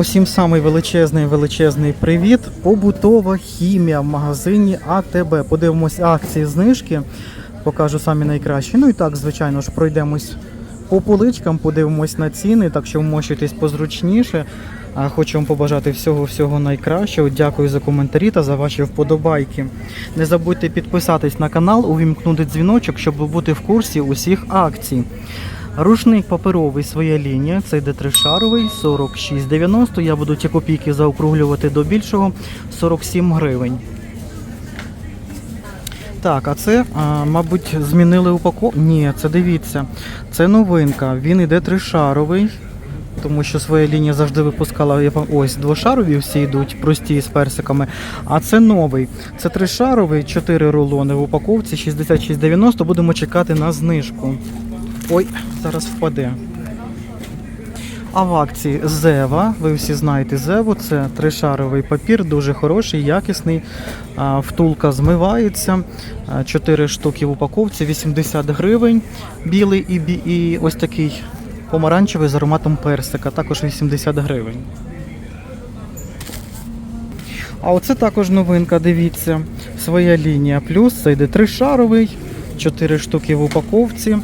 Усім самий величезний величезний привіт. Побутова хімія в магазині АТБ. Подивимось акції знижки. Покажу самі найкращі. Ну і так, звичайно ж, пройдемось по поличкам, подивимось на ціни, так що вмощуйтесь позручніше. А Хочу вам побажати всього-всього найкращого. Дякую за коментарі та за ваші вподобайки. Не забудьте підписатись на канал, увімкнути дзвіночок, щоб бути в курсі усіх акцій. Рушник паперовий своя лінія, це йде тришаровий, 46,90. Я буду ті копійки заокруглювати до більшого 47 гривень. Так, а це, а, мабуть, змінили упаковку. Ні, це дивіться. Це новинка. Він іде тришаровий, тому що своя лінія завжди випускала. Ось двошарові всі йдуть, прості з персиками. А це новий. Це тришаровий, 4 рулони в упаковці, 66,90. Будемо чекати на знижку. Ой, зараз впаде. А в акції Зева, ви всі знаєте Зеву, це тришаровий папір, дуже хороший, якісний. Втулка змивається. 4 штуки в упаковці, 80 гривень. Білий і, і ось такий помаранчевий з ароматом персика, також 80 гривень. А оце також новинка, дивіться. Своя лінія плюс, це йде тришаровий, 4 штуки в упаковці.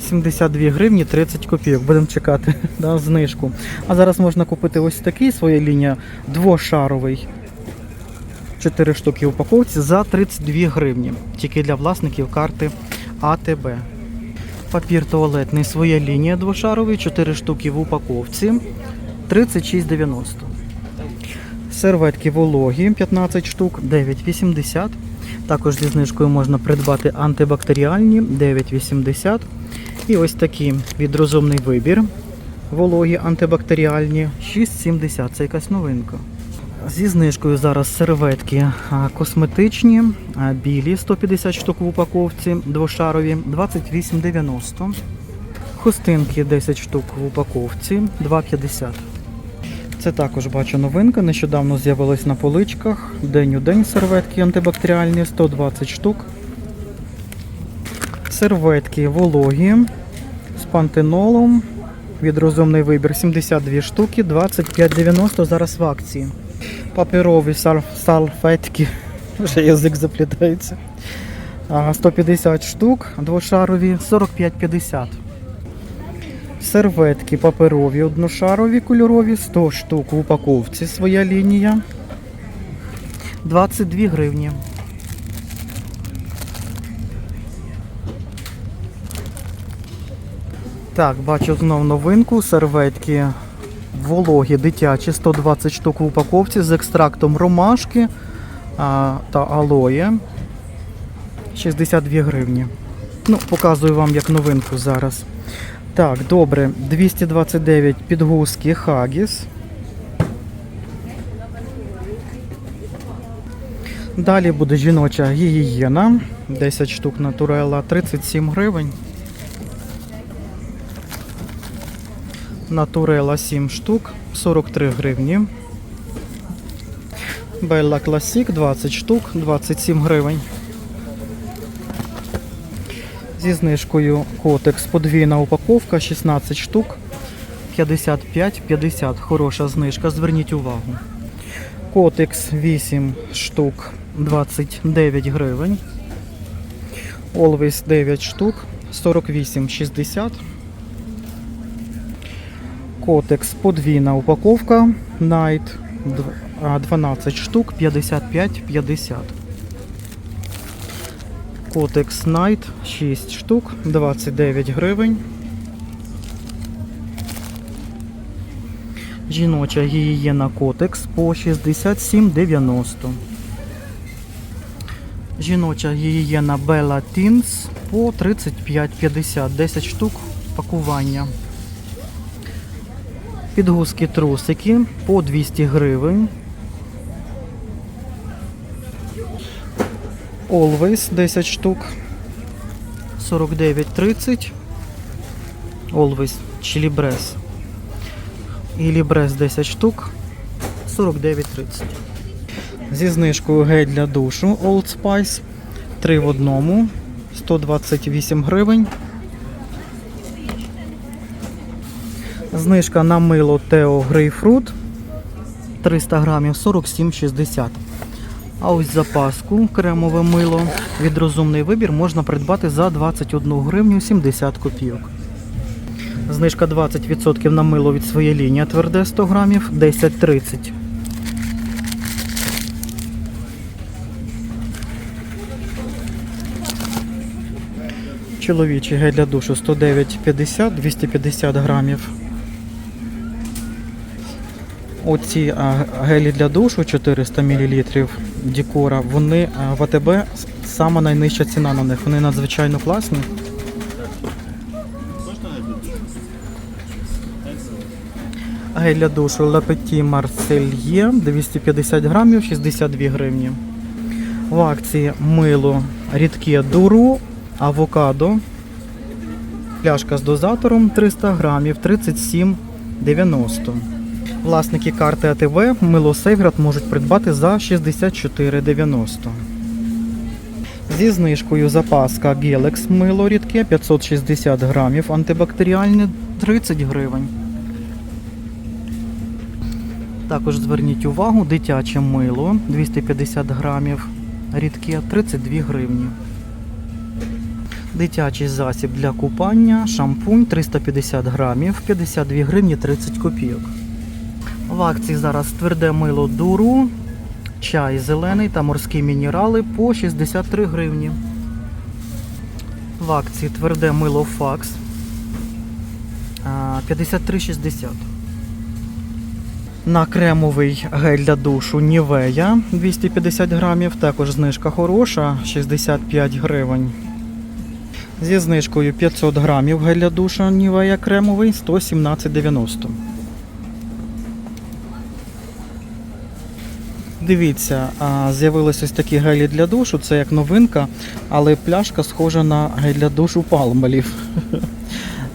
72 гривні 30 копійок. Будемо чекати да, знижку. А зараз можна купити ось такий своя лінія двошаровий. 4 штуки в упаковці за 32 гривні. Тільки для власників карти АТБ. Папір туалетний своя лінія двошаровий, 4 штуки в упаковці 36,90. Серветки вологі 15 штук 9,80. Також зі знижкою можна придбати антибактеріальні 9,80. І ось такі від розумний вибір. Вологі антибактеріальні 6,70. Це якась новинка. Зі знижкою зараз серветки косметичні, білі 150 штук в упаковці, двошарові 28,90. Хустинки 10 штук в упаковці 2,50. Це також бачу новинка. Нещодавно з'явилась на поличках. День у день серветки антибактеріальні 120 штук. Серветки вологі з пантенолом. Від розумний вибір 72 штуки, 25,90 зараз в акції. Паперові сал- салфетки, вже язик заплітається. 150 штук, двошарові 45,50. Серветки паперові одношарові кольорові 100 штук в упаковці своя лінія. 22 гривні. Так, бачу знов новинку. Серветки вологі дитячі 120 штук в упаковці з екстрактом ромашки а, та алоє. 62 гривні. Ну, показую вам як новинку зараз. Так, добре, 229 підгузки Хагіс. Далі буде жіноча гігієна. 10 штук натурела, 37 гривень. Натурела 7 штук, 43 гривні. Белла Класік 20 штук, 27 гривень. Зі знижкою Котекс подвійна упаковка 16 штук 55-50. Хороша знижка, зверніть увагу. Котекс 8 штук 29 гривень. Always 9 штук 48,60. Котекс подвійна упаковка Night 12 штук 55-50. Котекс Night 6 штук 29 гривень. Жіноча гігієна Котекс по 67,90. Жіноча гігієна Bella Teens по 35,50. 10 штук пакування. Підгузки трусики по 200 гривень. Always 10 штук. 49,30. Always Chilibres. І Libres 10 штук. 49,30. Зі знижкою гель для душу Old Spice. 3 в одному. 128 гривень. Знижка на мило Тео Грейпфрут 300 грамів 47,60. А ось запаску кремове мило від розумний вибір можна придбати за 21 гривню 70 копійок. Знижка 20% на мило від своєї лінії тверде 100 грамів 10,30. Чоловічий гель для душу 109,50, 250 грамів. Оці гелі для душу 400 мл Дікора, вони в АТБ сама найнижча ціна на них. Вони надзвичайно класні. Гель для душу Petit Marseille 250 грамів 62 гривні. В акції мило рідке дуру, авокадо. Пляшка з дозатором 300 грамів 37,90. Власники карти АТВ мило Сейвград можуть придбати за 64,90. Зі знижкою запаска Gelex мило рідке 560 грамів, антибактеріальне 30 гривень. Також зверніть увагу, дитяче мило 250 грамів, рідке 32 гривні. Дитячий засіб для купання, шампунь 350 грамів, 52 гривні 30 копійок. В акції зараз тверде мило дуру, чай зелений та морські мінерали по 63 гривні. В акції тверде мило факс 53,60. На кремовий гель для душу Нівея 250 грамів, також знижка хороша 65 гривень. Зі знижкою 500 грамів гель для душа Нівея кремовий 117,90. Дивіться, а, з'явились ось такі гелі для душу, це як новинка, але пляшка схожа на гель для душу палмелів.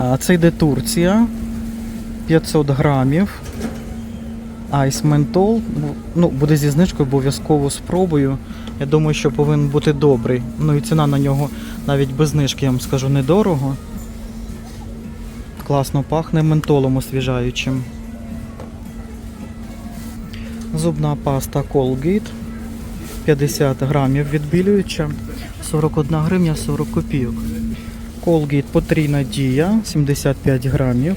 А, Це йде Турція 500 грамів. Айс ментол. Ну, буде зі знижкою, обов'язково спробую. Я думаю, що повинен бути добрий. Ну і ціна на нього навіть без знижки, я вам скажу, недорого. Класно пахне ментолом освіжаючим. Зубна паста Colgate 50 грамів відбілююча, 41 гривня 40 копійок. Colgate потрійна дія 75 грамів,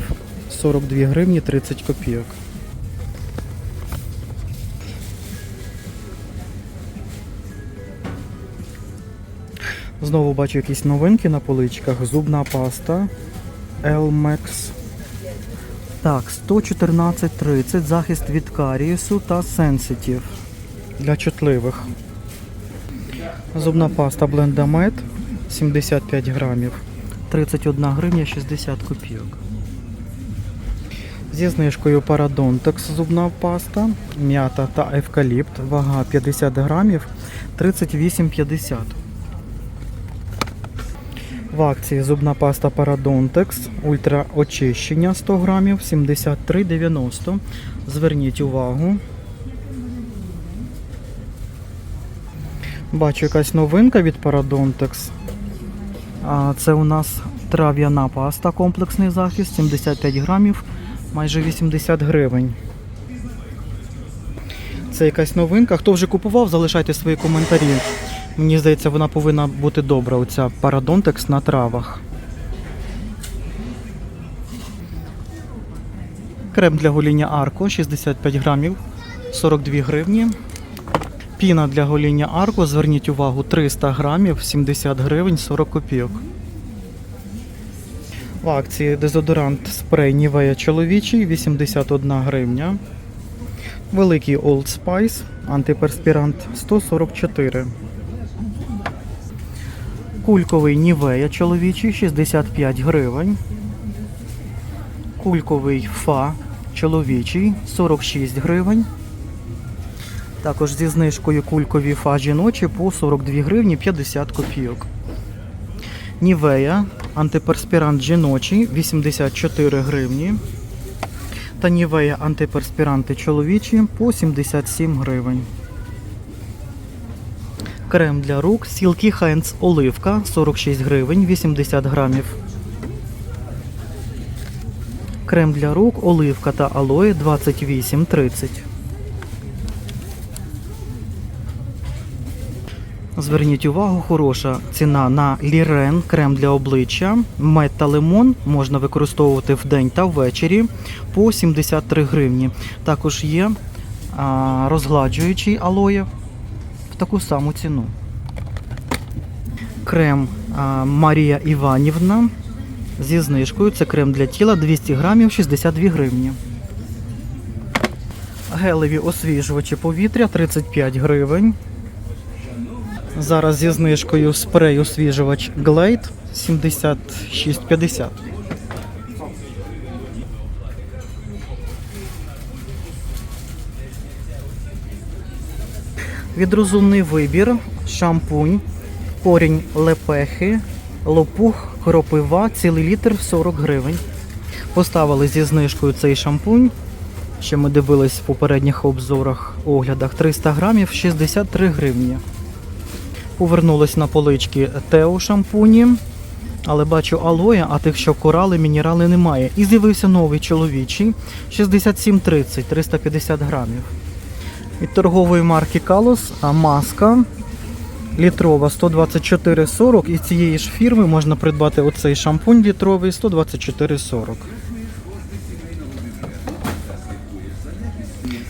42 гривні 30 копійок. Знову бачу якісь новинки на поличках. Зубна паста Elmex. Так, 114,30 захист від карієсу та сенситів для чутливих. Зубна паста Blendamed 75 грамів. 31 гривня 60 копійок. Зі знижкою Parodontax зубна паста, м'ята та евкаліпт, вага 50 грамів, 38,50. В акції зубна паста Parodontax ультра очищення 100 грамів 73,90. Зверніть увагу. Бачу якась новинка від. А це у нас трав'яна паста, комплексний захист, 75 грамів, майже 80 гривень. Це якась новинка. Хто вже купував, залишайте свої коментарі. Мені здається, вона повинна бути добра, оця парадонтекс на травах. Крем для гоління Арко 65 грамів, 42 гривні. Піна для гоління Арко, зверніть увагу, 300 грамів, 70 гривень, 40 копійок. В акції дезодорант спрей Нівея чоловічий 81 гривня. Великий Old Spice антиперспірант 144. Кульковий Нівея чоловічий 65 гривень. Кульковий Фа чоловічий 46 гривень. Також зі знижкою кулькові фа жіночі по 42 гривні 50 копійок. Нівея антиперспірант жіночий 84 гривні. Та Нівея антиперспіранти чоловічі по 77 гривень. Крем для рук, сілки Хенц оливка 46 гривень, 80 грамів. Крем для рук, оливка та алої 28,30. Зверніть увагу, хороша ціна на лірен, крем для обличчя, мед та лимон можна використовувати вдень та ввечері по 73 гривні. Також є розгладжуючий алоє таку саму ціну. Крем а, Марія Іванівна зі знижкою. Це крем для тіла 200 грамів 62 гривні. Гелеві освіжувачі повітря 35 гривень. Зараз зі знижкою спрей освіжувач Glade 76,50. Відрозумний вибір, шампунь, корінь лепехи, лопух, кропива, цілий літр 40 гривень. Поставили зі знижкою цей шампунь. Ще ми дивились в попередніх обзорах, оглядах 300 грамів 63 гривні. Повернулись на полички Тео шампуні, але бачу алоє, а тих, що корали, мінерали немає. І з'явився новий чоловічий 67,30, 350 грамів. Від торгової марки Калос маска літрова 124,40. І цієї ж фірми можна придбати оцей шампунь літровий 124,40.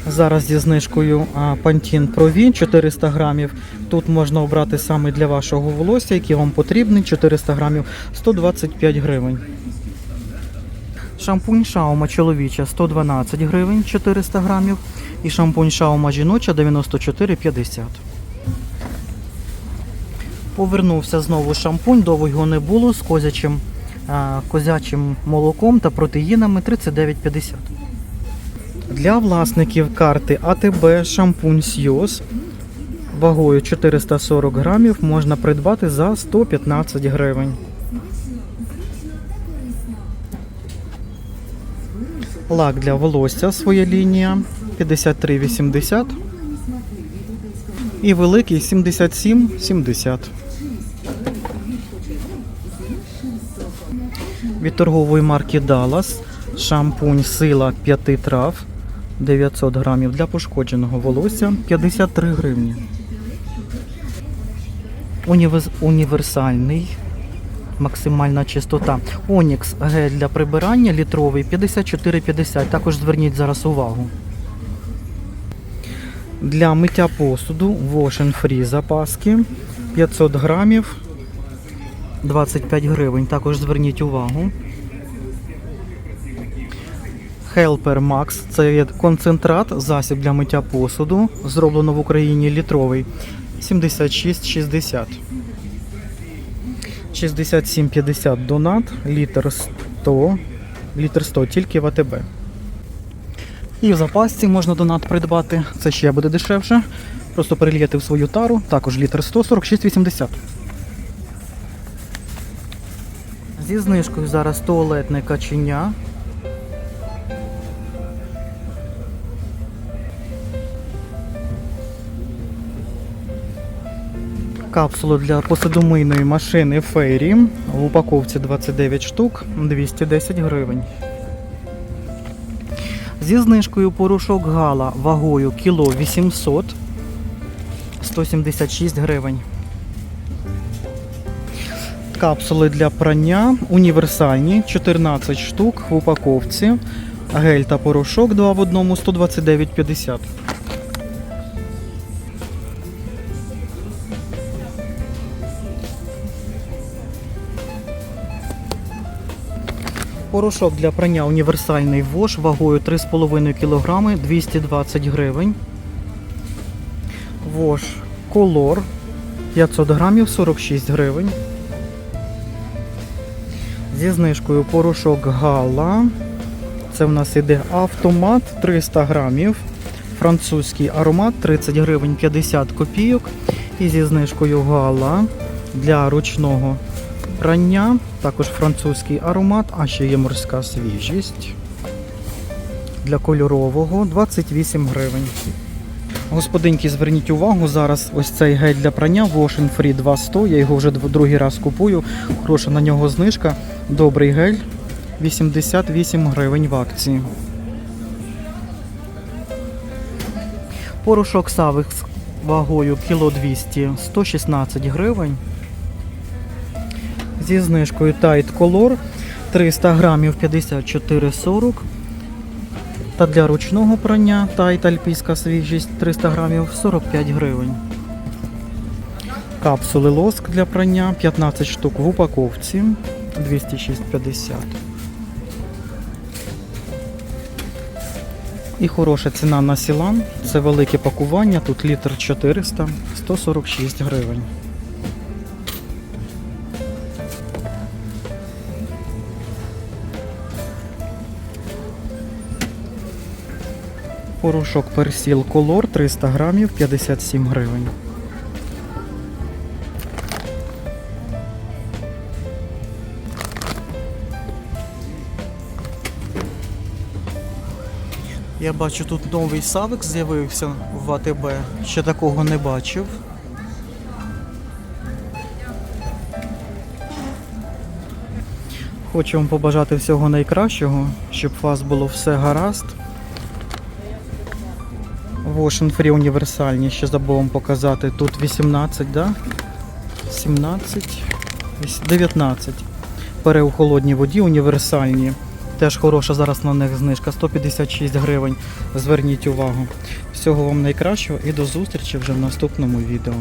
Зараз зі знижкою Pantene Pro V 400 грамів. Тут можна обрати саме для вашого волосся, який вам потрібний. 400 грамів 125 гривень. Шампунь Шаума чоловіча 112 гривень 400 грамів. І шампунь Шаума жіноча 94,50. Повернувся знову шампунь, довго його не було з козячим, а, козячим молоком та протеїнами 39,50. Для власників карти АТБ шампунь Сйоз вагою 440 грамів можна придбати за 115 гривень. Лак для волосся своя лінія 53,80 і великий 77,70. Від торгової марки Dallas шампунь сила 5 трав 900 грамів для пошкодженого волосся 53 гривні. Унівез- Універсальний. Максимальна чистота. Онікс гель для прибирання літровий 54,50. Також зверніть зараз увагу. Для миття посуду Wash and Free запаски 500 грамів 25 гривень. Також зверніть увагу. Helper Max це концентрат, засіб для миття посуду. Зроблено в Україні літровий 76,60. 67,50 донат, літр 100, літр 100 тільки в АТБ. І в запасці можна донат придбати. Це ще буде дешевше. Просто перельєте в свою тару, також літр 100, 46,80. Зі знижкою зараз туалетне каченя. Капсула для посудомийної машини Фейрі. В упаковці 29 штук, 210 гривень. Зі знижкою порошок Гала вагою кіло 800 176 гривень. Капсули для прання універсальні 14 штук в упаковці. Гель та порошок 2 в одному 129,50. Порошок для прання універсальний ВОЖ вагою 3,5 кг 220 гривень. ВОЖ Колор 500 грамів 46 гривень. Зі знижкою порошок Гала. Це в нас іде автомат 300 грамів. Французький аромат 30 гривень 50 копійок. І зі знижкою Гала для ручного прання. Також французький аромат, а ще є морська свіжість. Для кольорового 28 гривень. Господинки, зверніть увагу, зараз ось цей гель для прання Wash Free 200. Я його вже другий раз купую. Хороша на нього знижка. Добрий гель. 88 гривень в акції. Порошок Savix вагою кіло 200 116 гривень. Зі знижкою Tide Color 300 грамів 54,40. Та для ручного прання Tide Альпійська свіжість 300 грамів 45 гривень. Капсули лоск для прання 15 штук в упаковці 206,50. І хороша ціна на сілан. Це велике пакування, тут літр 400, 146 гривень. Порошок персіл колор 300 грамів 57 гривень. Я бачу, тут новий савик з'явився в АТБ. Ще такого не бачив. Хочу вам побажати всього найкращого, щоб у вас було все гаразд. Wash Free універсальні, ще забув вам показати. Тут 18, да? 17, 19. Пере у холодній воді універсальні. Теж хороша зараз на них знижка 156 гривень. Зверніть увагу. Всього вам найкращого і до зустрічі вже в наступному відео.